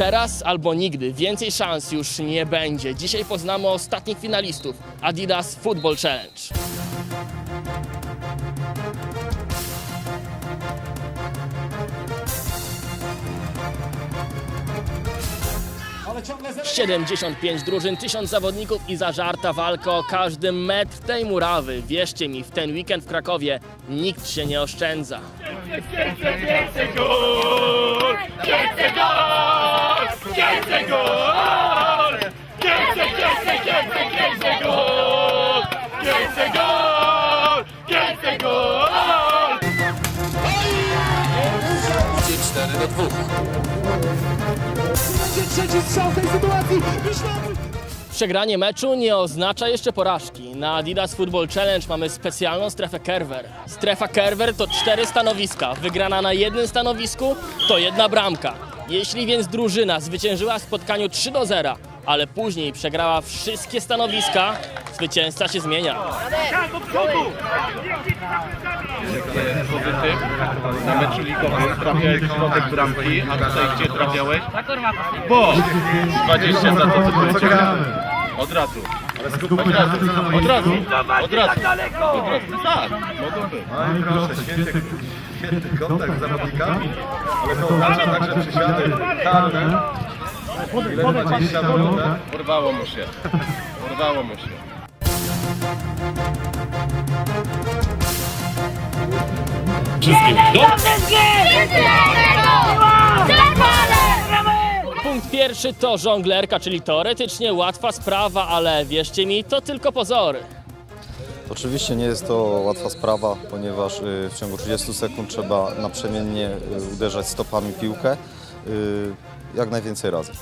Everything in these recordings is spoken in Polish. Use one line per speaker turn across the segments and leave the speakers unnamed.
Teraz albo nigdy. Więcej szans już nie będzie. Dzisiaj poznamy ostatnich finalistów Adidas Football Challenge.
Ale ciągle zero.
75 drużyn, 1000 zawodników i zażarta walka o każdy metr tej murawy. Wierzcie mi, w ten weekend w Krakowie nikt się nie oszczędza.
Będzie trzeci strzał w tej sytuacji. Myślałem,
Przegranie meczu nie oznacza jeszcze porażki. Na Adidas Football Challenge mamy specjalną strefę Kerwer. Strefa Kerwer to cztery stanowiska. Wygrana na jednym stanowisku to jedna bramka. Jeśli więc drużyna zwyciężyła w spotkaniu 3 do 0, ale później przegrała wszystkie stanowiska, zwycięzca się zmienia.
pozytyw na meczu ligowym trafiałeś w środek bramki, a tutaj gdzie trafiałeś? Bo 20 za to, co powiedziałeś. Od razu. Od razu. Od razu. Od razu. Po prostu tak. Mogą być.
No i proszę, świetny kontakt z zawodnikami, ale to oznacza także przysiady karne. Ile 20 minut, tak?
Urwało mu się. Urwało mu się.
Punkt pierwszy to żonglerka, czyli teoretycznie łatwa sprawa, ale wierzcie mi, to tylko pozory.
Oczywiście nie jest to łatwa sprawa, ponieważ y, w ciągu 30 sekund trzeba naprzemiennie y, uderzać stopami piłkę jak najwięcej razy.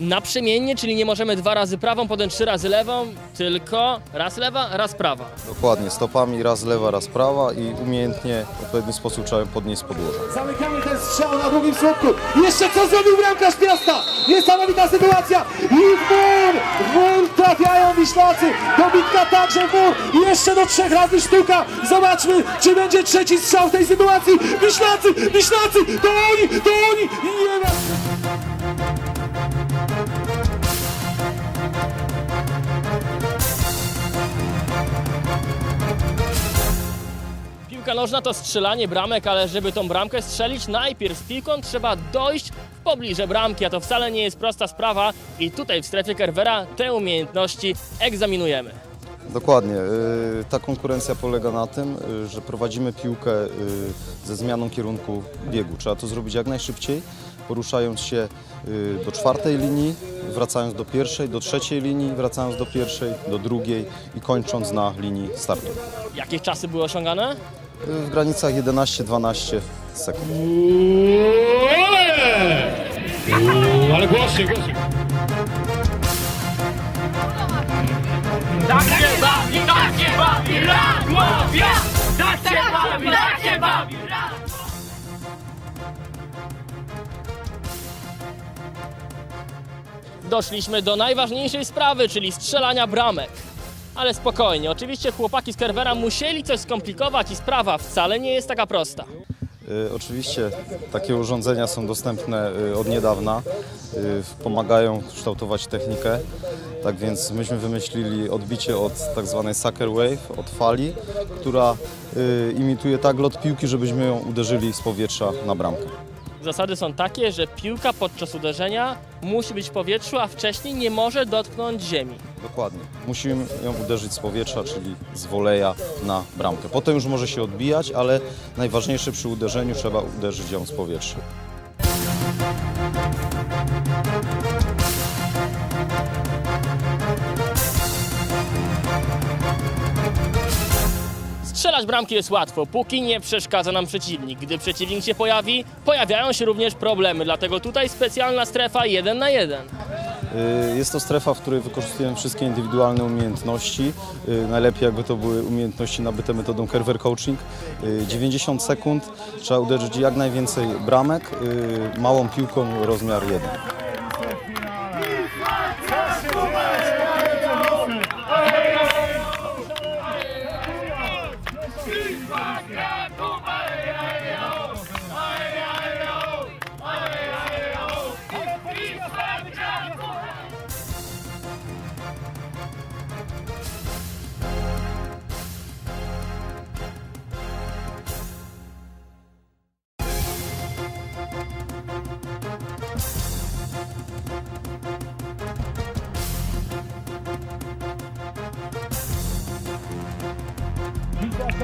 Naprzemiennie, czyli nie możemy dwa razy prawą, potem trzy razy lewą, tylko raz lewa, raz prawa.
Dokładnie, stopami raz lewa, raz prawa i umiejętnie w odpowiedni sposób trzeba ją podnieść z podłoża.
Zamykamy ten strzał na drugim słupku. Jeszcze co zrobił bramkarz Piasta? Niesamowita sytuacja. I w mur! W mur trafiają Wiślacy. Dobitka także w mur. Jeszcze do trzech razy sztuka. Zobaczmy, czy będzie trzeci strzał w tej sytuacji. Wiślacy! Wiślacy! To oni! To oni!
Piłka nożna to strzelanie bramek, ale żeby tą bramkę strzelić, najpierw z piłką trzeba dojść w pobliże bramki, a to wcale nie jest prosta sprawa i tutaj w strefie Kerwera te umiejętności egzaminujemy.
Dokładnie. y, Ta konkurencja polega na tym, y, że prowadzimy piłkę y, ze zmianą kierunku biegu. Trzeba to zrobić jak najszybciej, poruszając się do czwartej linii, wracając do pierwszej, do trzeciej linii, wracając do pierwszej, do drugiej i kończąc na linii startu.
Jakie czasy były osiągane?
W granicach 11-12 sekund.
Ale głośniej, głośniej.
Tak się bawi, tak się bawi, Radłowia! Tak się bawi, tak się bawi,
Doszliśmy do najważniejszej sprawy, czyli strzelania bramek. Ale spokojnie, oczywiście chłopaki z Kerwera musieli coś skomplikować i sprawa wcale nie jest taka prosta.
Y, Oczywiście takie urządzenia są dostępne y, od niedawna, y, pomagają kształtować technikę. Tak więc myśmy wymyślili odbicie od tak zwanej sucker wave, od fali, która imituje tak lot piłki, żebyśmy ją uderzyli z powietrza na bramkę.
Zasady są takie, że piłka podczas uderzenia musi być w powietrzu, a wcześniej nie może dotknąć ziemi.
Dokładnie. Musimy ją uderzyć z powietrza, czyli z woleja na bramkę. Potem już może się odbijać, ale najważniejsze przy uderzeniu trzeba uderzyć ją z powietrza.
Strzelać bramki jest łatwo, póki nie przeszkadza nam przeciwnik. Gdy przeciwnik się pojawi, pojawiają się również problemy, dlatego tutaj specjalna strefa 1 na 1.
Y, Jest to strefa, w której wykorzystujemy wszystkie indywidualne umiejętności. Y, Najlepiej jakby to były umiejętności nabyte metodą Kerwer Coaching. Y, 90 sekund, trzeba uderzyć jak najwięcej bramek, y, małą piłką rozmiar 1.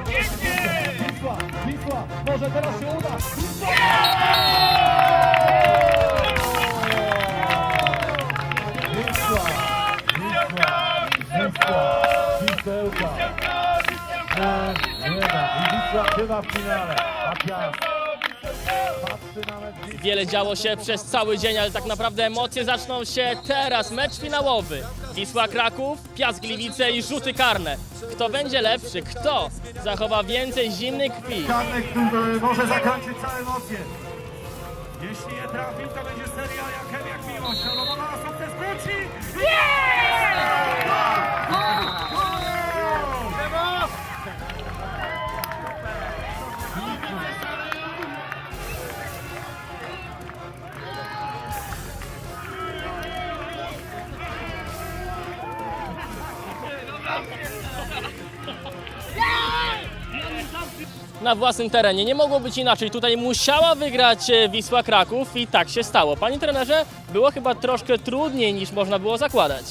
Wisła, Wisła, może teraz się uda. Wisła, Wisła, Wisła, Wisełka. Nie, nie da. I Wisła chyba w finale. A Wisła.
Wiele działo się przez cały dzień, ale tak naprawdę emocje zaczną się teraz. Mecz finałowy. Wisła Kraków, Piast Gliwice i rzuty karne. Kto będzie lepszy? Kto zachowa więcej zimnej krwi?
Karny, który może zakończyć całe emocje. Jeśli nie trafił, to będzie seria jak jak miłość. Salomowa na sukces wróci.
Na własnym terenie. Nie mogło być inaczej. Tutaj musiała wygrać e, Wisła Kraków i tak się stało. Panie trenerze, było chyba troszkę trudniej niż można było zakładać.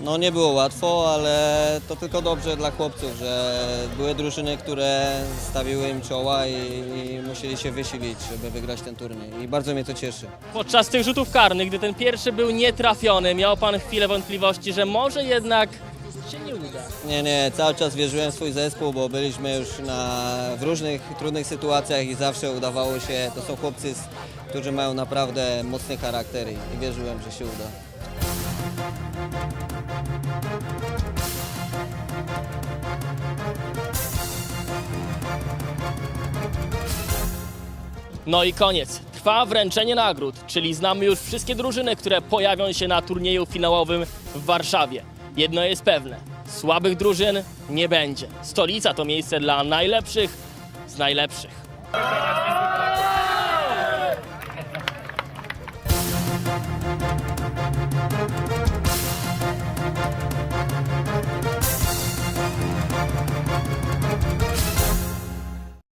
No nie było łatwo, ale to tylko dobrze dla chłopców, że były drużyny, które stawiły im czoła i, i musieli się wysilić, żeby wygrać ten turniej. I bardzo mnie to cieszy.
Podczas tych rzutów karnych, gdy ten pierwszy był nietrafiony, miał pan chwilę wątpliwości, że może jednak się nie uda.
Nie, nie, cały czas wierzyłem w swój zespół, bo byliśmy już na, w różnych trudnych sytuacjach i zawsze udawało się. To są chłopcy, którzy mają naprawdę mocny charakter i, i wierzyłem, że się uda.
No i koniec. Trwa wręczenie nagród, czyli znamy już wszystkie drużyny, które pojawią się na turnieju finałowym w Warszawie. Jedno jest pewne, słabych drużyn nie będzie. Stolica to miejsce dla najlepszych z najlepszych.